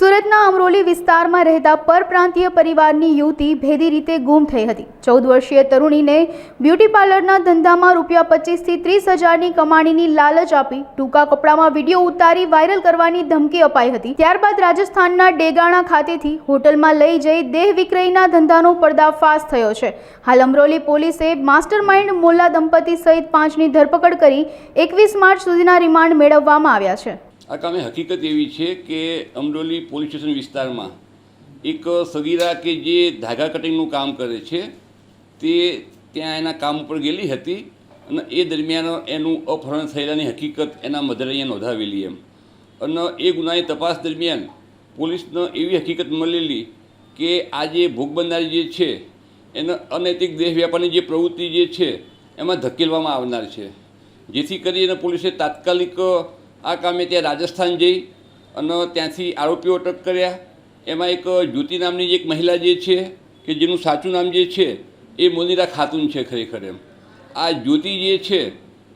સુરતના અમરોલી વિસ્તારમાં રહેતા પરપ્રાંતીય પરિવારની યુવતી ભેદી રીતે ગુમ થઈ હતી. ચૌદ વર્ષીય તરુણીને બ્યુટી પાર્લરના ધંધામાં રૂપિયા પચીસથી ત્રીસ હજારની કમાણીની લાલચ આપી ટૂંકા કપડામાં વીડિયો ઉતારી વાયરલ કરવાની ધમકી અપાઈ હતી. ત્યારબાદ રાજસ્થાનના ડેગાણા ખાતેથી હોટલમાં લઈ જઈ દેહ વિક્રયના ધંધાનો પર્દાફાશ થયો છે. હાલ અમરોલી પોલીસે માસ્ટર માઇન્ડ મોલ્લા દંપતી સહિત પાંચની ધરપકડ કરી એકવીસ માર્ચ સુધીના રિમાન્ડ મેળવવામાં આવ્યા છે. આ કામે હકીકત એવી છે કે અમરોલી પોલીસ સ્ટેશન વિસ્તારમાં એક સગીરા કે જે ધાગા કટિંગનું કામ કરે છે, તે ત્યાં એના કામ ઉપર ગયેલી હતી અને એ દરમિયાન એનું અપહરણ થયેલાની હકીકત એના મધરે અહીંયા નોંધાવેલી એમ. અને એ ગુનાની તપાસ દરમિયાન પોલીસને એવી હકીકત મળેલી કે આ જે ભોગ બનનારી જે છે, એને અનૈતિક દેહ વ્યાપારની જે પ્રવૃત્તિ જે છે, એમાં ધકેલવામાં આવનાર છે. જેથી કરીને પોલીસે તાત્કાલિક આ કામે ત્યાં રાજસ્થાન જઈ અને ત્યાંથી આરોપીઓ અટક કર્યા. એમાં એક જ્યોતિ નામની જે એક મહિલા જે છે, કે જેનું સાચું નામ જે છે, એ મોનીરા ખાતુન છે ખરેખર એમ. આ જ્યોતિ જે છે,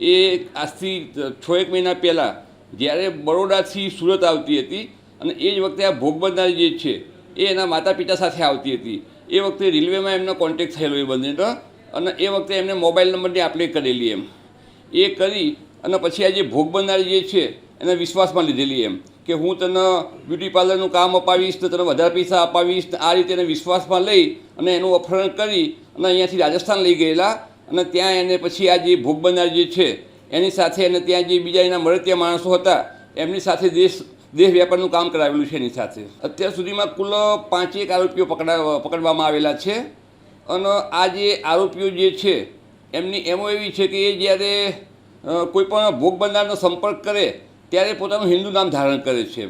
એ આજથી છ એક મહિના પહેલાં જ્યારે બરોડાથી સુરત આવતી હતી અને એ જ વખતે આ ભોગ બનનારી જે છે, એ એના માતા પિતા સાથે આવતી હતી. એ વખતે રેલવેમાં એમનો કોન્ટેક્ટ થયેલો એ બંનેનો અને એ વખતે એમને મોબાઈલ નંબરની આપણે કરેલી એમ. એ કરી અને પછી આ જે ભોગ બનનારી જે છે, એને વિશ્વાસમાં લીધેલી એમ કે હું તને બ્યુટી પાર્લરનું કામ અપાવીશ તો તને વધારે પૈસા અપાવીશ આ રીતે એને વિશ્વાસમાં લઈ અને એનું અપહરણ કરી અને અહીંયાથી રાજસ્થાન લઈ ગયેલા અને ત્યાં એને પછી આ જે ભોગ બનનાર જે છે, એની સાથે અને ત્યાં જે બીજા એના મળતિયા માણસો હતા, એમની સાથે દેશ દેહ વ્યાપારનું કામ કરાવેલું છે એની સાથે. અત્યાર સુધીમાં કુલ પાંચેક આરોપીઓ પકડા, પકડવામાં આવેલા છે અને આ જે આરોપીઓ જે છે, એમની એમો એવી છે કે એ જ્યારે અ, કોઈ પણ ભોગ બનનારનો સંપર્ક કરે ત્યારે પોતાનું હિન્દુ નામ ધારણ કરે છે.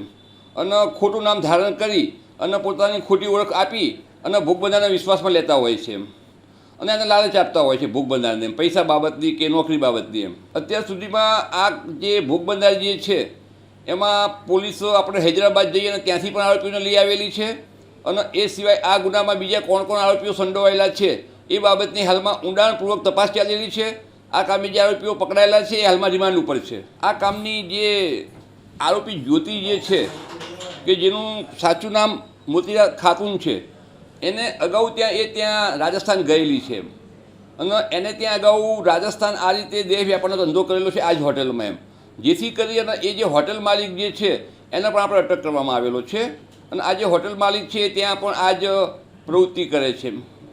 અને ખોટું નામ ધારણ કરી અને પોતાની ખોટી ઓળખ આપી અને ભોગ બનનારના વિશ્વાસમાં લેતા હોય છે. અને એને લાલચ આપતા હોય છે ભોગ બનનારને પૈસા બાબતની કે નોકરી બાબતની એમ. અત્યાર સુધીમાં આ જે ભોગ બનનાર જે છે એમાં પોલીસ આપણે હૈદરાબાદ જઈએ અને ત્યાંથી પણ આરોપીઓને લઈ આવેલી છે. અને એ સિવાય આ ગુનામાં બીજા કોણ કોણ આરોપીઓ સંડોવાયેલા છે એ બાબતની હાલમાં ઊંડાણપૂર્વક તપાસ ચાલેલી છે. આ કામે જે આરોપીઓ પકડાયેલા છે, એ હાલમાં રિમાન્ડ ઉપર છે. આ કામની જે આરોપી જ્યોતિ જે છે, કે જેનું સાચું નામ મોતીરા ખાતુન છે, એને અગાઉ ત્યાં એ ત્યાં રાજસ્થાન ગયેલી છે અને એને ત્યાં અગાઉ રાજસ્થાન આ રીતે દેહ વ્યાપારનો ધંધો કરેલો છે આ જ હોટલમાં એમ. જેથી કરી અને એ જે હોટેલ માલિક જે છે, એને પણ આપણે અટક કરવામાં આવેલો છે. અને આ જે હોટેલ માલિક છે ત્યાં પણ આ જ પ્રવૃત્તિ કરે છે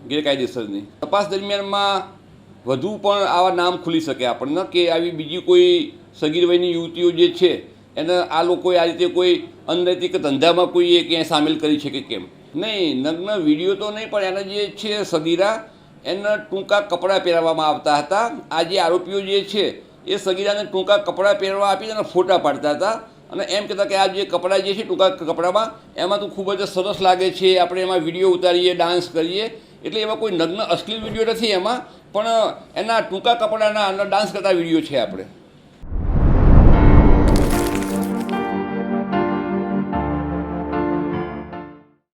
ગેરકાયદેસરની. તપાસ દરમિયાનમાં વધુ પણ આવા નામ ખુલી શકે આપણને કે આવી બીજી કોઈ સગીર વયની યુવતીઓ જે છે, એને આ લોકોએ આ રીતે કોઈ અનૈતિક ધંધામાં કોઈ એ ક્યાંય સામેલ કરી છે કે કેમ? નહીં, નગ્ન વીડિયો તો નહીં, પણ એના જે છે સગીરા, એને ટૂંકા કપડાં પહેરાવવામાં આવતા હતા. આ જે આરોપીઓ જે છે, એ સગીરાને ટૂંકા કપડાં પહેરવા આપી અને ફોટા પાડતા હતા. અને એમ કહેતા કે આ જે કપડાં જે છે ટૂંકા કપડામાં, એમાં તો ખૂબ જ સરસ લાગે છે. આપણે એમાં વીડિયો ઉતારીએ, ડાન્સ કરીએ. એટલે એમાં કોઈ નગ્ન અશ્લીલ વીડિયો નથી એમાં. પણ એના ટૂંકા કપડાના ડાન્સ કરતા વીડિયો છે આપણે.